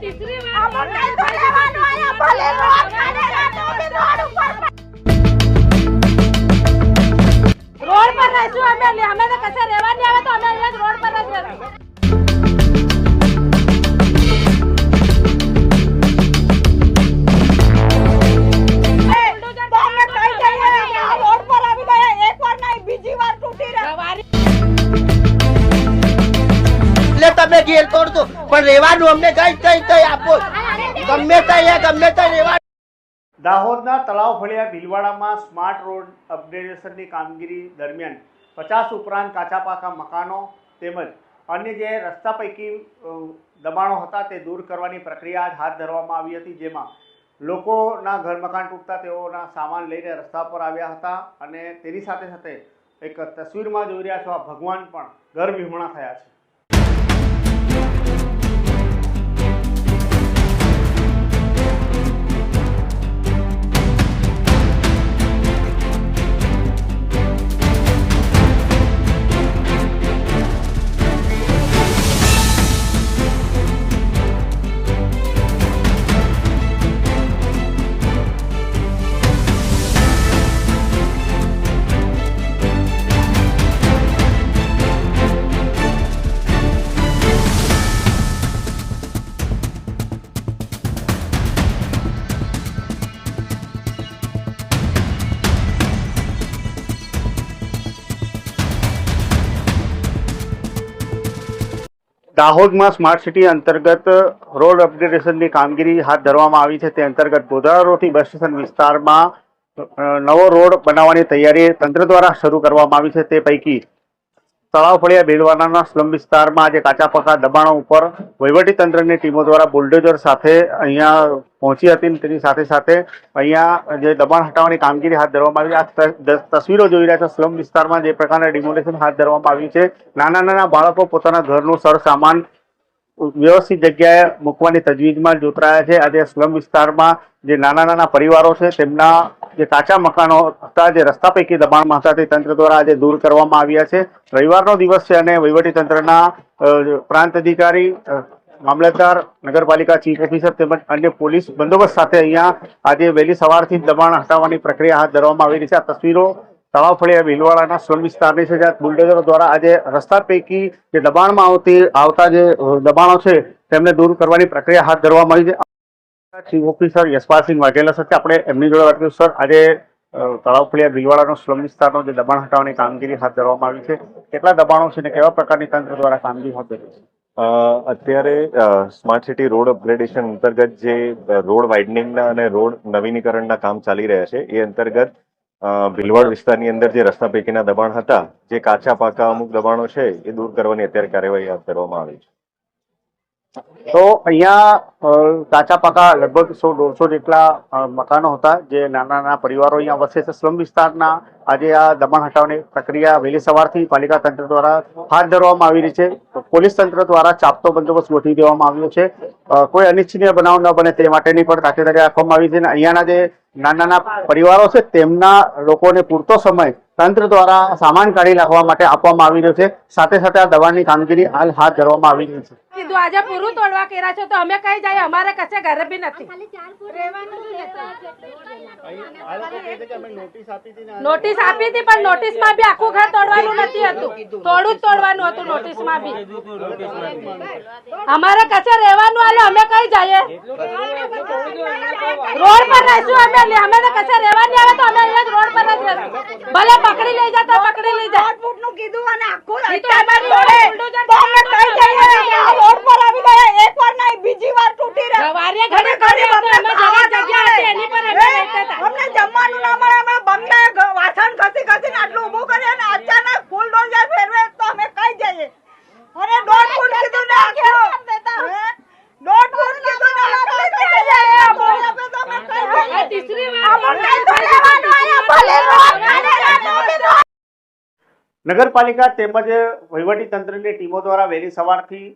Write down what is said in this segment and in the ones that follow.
Road કાઢેલા તો B road ઉપર road પર રહીશું અમે અમે તો કશે રહેવા નહીં આવે તો અમે અહીંયા જ રોડ પર જ રહીશું. તો અમે કઈ જઈએ આ રોડ પર આવી ગયા? એકવાર નહીં બીજી વાર તૂટી રહ્યા. એટલે તમે ઘેર તોડતો પણ રેવાનું અમને કઈ કઈ કઈ આપો. ગમે ત્યાં ગમે ત્યાં રેવા દાહોદના તળાવ ફળિયા ભીલવાડામાં સ્માર્ટ રોડ અપગ્રેડેશનની કામગીરી દરમિયાન પચાસ ઉપરાંત કાચા પાકા મકાનો તેમજ અન્ય જે રસ્તા પૈકી દબાણો હતા તે દૂર કરવાની પ્રક્રિયા હાથ ધરવામાં આવી હતી, જેમાં લોકોના ઘર મકાન તૂટતા તેઓના સામાન લઈને રસ્તા પર આવ્યા હતા અને તેની સાથે સાથે એક તસવીરમાં જોઈ રહ્યા છો, આ ભગવાન પણ ઘર વિહોણા થયા છે. દાહોદમાં સ્માર્ટ સિટી અંતર્ગત રોડ અપગ્રેડેશનની કામગીરી હાથ ધરવામાં આવી છે. તે અંતર્ગત ગોધરા રોડથી બસ સ્ટેશન વિસ્તારમાં નવો રોડ બનાવવાની તૈયારી તંત્ર દ્વારા શરૂ કરવામાં આવી છે. તે પૈકી તળાવ ફળિયા ભીલવાડાના સ્લમ વિસ્તારમાં આજે કાચા પાકા દબાણો ઉપર વહીવટી તંત્રની ટીમો દ્વારા બુલડોઝર સાથે અહીંયા પહોંચી હતી તેની સાથે સાથે અહીંયા જે દબાણ હટાવવાની કામગીરી હાથ ધરવામાં આવી આ તસવીરો જોઈ રહ્યા છે. સ્લમ વિસ્તારમાં જે પ્રકારના ડિમોલેશન હાથ ધરવામાં આવ્યું છે. નાના નાના બાળકો પોતાના ઘરનું સર સામાન વ્યવસ્થિત જગ્યાએ મૂકવાની તજવીજમાં જોતરાયા છે. આજે સ્લમ વિસ્તારમાં જે નાના નાના પરિવારો છે તેમના જે કાચા મકાનો હતા, જે રસ્તા પૈકી દબાણમાં હતા, તે તંત્ર દ્વારા આજે દૂર કરવામાં આવ્યા છે. રવિવારનો દિવસ છે અને વહીવટી તંત્રના પ્રાંત અધિકારી મામલતદાર, નગરપાલિકા ચીફ ઓફિસર તેમજ અન્ય પોલીસ બંદોબસ્ત સાથે અહીંયા આજે વહેલી સવારથી જ દબાણ હટાવવાની પ્રક્રિયા હાથ ધરવામાં આવી રહી છે. આ તસવીરો તળાવફળિયા ભીલવાડાના સ્લમ વિસ્તારની છે, જ્યાં બુલડોઝરો દ્વારા આજે રસ્તા પૈકી જે દબાણમાં આવતી, આવતા જે દબાણો છે, તેમને દૂર કરવાની પ્રક્રિયા હાથ ધરવામાં આવી છે. ચીફ ઓફિસર યશપાલસિંહ વાઘેલા સાથે આપણે એમની જોડે વાત કરીશું. સર, આજે તળાવ ફળિયા ભીલવાડાનો સ્લમ વિસ્તારનો જે દબાણ હટાવવાની કામગીરી હાથ ધરવામાં આવી છે, કેટલા દબાણો છે અને કેવા પ્રકારની તંત્ર દ્વારા કામગીરી હાથ ધરી છે? અત્યારે સ્માર્ટ સિટી રોડ અપગ્રેડેશન અંતર્ગત જે રોડ વાઇડનિંગના અને રોડ નવીનીકરણના કામ ચાલી રહ્યા છે, એ અંતર્ગત ભીલવાડ વિસ્તારની અંદર જે રસ્તા પૈકીના દબાણ હતા, જે કાચા પાકા અમુક દબાણો છે, એ દૂર કરવાની અત્યારે કાર્યવાહી હાથ ધરવામાં આવી છે. તો અહીંયા કાચા પાકા લગભગ સો, દોઢસો જેટલા મકાનો હતા જે નાના નાના પરિવારો અહીંયા વસે છે. સ્લમ વિસ્તારના આજે આ દબાણ હટાવવાની પ્રક્રિયા વહેલી સવારથી પાલિકા તંત્ર દ્વારા હાથ ધરવામાં આવી રહી છે. પોલીસ તંત્ર દ્વારા ચાપતો બંદોબસ્ત ગોઠવી દેવામાં આવ્યો છે. કોઈ અનિચ્છનીય બનાવ ન બને તે માટેની પણ તાકેદારી રાખવામાં આવી છે. અહીંયાના જે નાના નાના પરિવારો છે, તેમના લોકોને પૂરતો સમય તંત્ર દ્વારા સામાન કાઢી નાખવા માટે આપવામાં આવી રહ્યો છે. સાથે સાથે આ દવાની કામગીરી હાલ હાથ ધરવામાં આવી રહી છે. અમારે કશે પણ આખું ઘર તોડવાનું નથી હતું. થોડું જ તોડવાનું હતું અમારે કશે રહેવાનું, હાલો અમે કઈ જઈએ? રોડ પર રહેશું અમે અમે કશે રહેવા આવે તો અમે રોડ પર ભલે પકડી લઈ જા તો પકડી લઈ જા. ફૂટનું કીધું અને આખું ઈ તો બોમ્બે કઈ જઈએ આ રોડ પર આવી ગયા એકવાર નહીં બીજી વાર તૂટી રહે સવારે ઘરે ઘરે અમે જરા જગ્યા હતી એની પર અમે રહેતા હતા અમને જમવાનું ના મળે અમે બંગલા ગ- વાસણ ઘસી ઘસીને આટલું ઊભું કરી અને અચાનક ફૂલ ડોલર ફેરવે તો અમે કઈ જઈએ અને દોઢ ફૂટ કીધું ને આખું હે? દોઢ ફૂટ કીધું ને આટલું કઈ જઈએ આ બોલ આપે તો અમે કઈ આ જઈએ તીસરી અમને તો રહેવાનું અહીંયા ભલે રોડ કાઢેલા તો બી રોડ નગરપાલિકા તેમજ વહીવટી તંત્રની ટીમો દ્વારા વહેલી સવારથી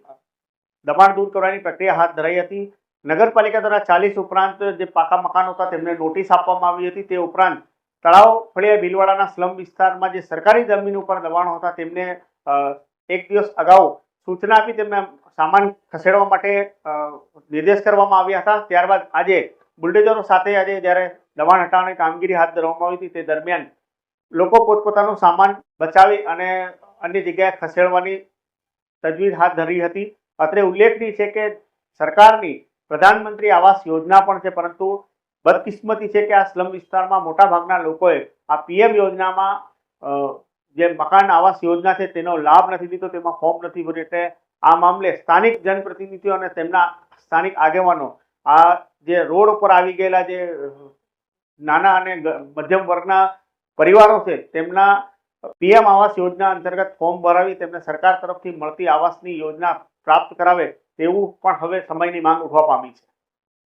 દબાણ દૂર કરવાની પ્રક્રિયા હાથ ધરાઈ હતી. નગરપાલિકા દ્વારા ચાલીસ ઉપરાંત જે પાકા મકાનો હતા તેમને નોટિસ આપવામાં આવી હતી. તે ઉપરાંત તળાવ ફળિયા ભીલવાડાના સ્લમ વિસ્તારમાં જે સરકારી જમીન ઉપર દબાણો હતા તેમને એક દિવસ અગાઉ સૂચના આપી તેમને સામાન ખસેડવા માટે નિર્દેશ કરવામાં આવ્યા હતા. ત્યારબાદ આજે બુલડોઝરો સાથે આજે જ્યારે દબાણ હટાવવાની કામગીરી હાથ ધરવામાં આવી હતી, તે દરમિયાન લોકો પોતપોતાનો સામાન બચાવી અને અન્ય જગ્યાએ ખસેડવાની તજવીજ હાથ ધરી હતી. અત્રે ઉલ્લેખનીય છે કે સરકારની પ્રધાનમંત્રી આવાસ યોજના પણ છે, પરંતુ બદકિસ્મતી છે કે આ સ્લમ વિસ્તારમાં મોટા ભાગના લોકોએ આ પીએમ યોજનામાં જે મકાન આવાસ યોજના છે તેનો લાભ નથી લીધો, તેમાં ફોર્મ નથી ભર્યું. એટલે આ મામલે સ્થાનિક જનપ્રતિનિધિઓ અને તેમના સ્થાનિક આગેવાનો આ જે રોડ ઉપર આવી ગયેલા જે નાના અને મધ્યમ વર્ગના પરિવારો છે, તેમના પીએમ આવાસ યોજના અંતર્ગત ફોર્મ ભરાવી તેમને સરકાર તરફથી મળતી આવાસની યોજના પ્રાપ્ત કરાવે તેવું પણ હવે સમયની માંગ ઉઠવા પામી છે.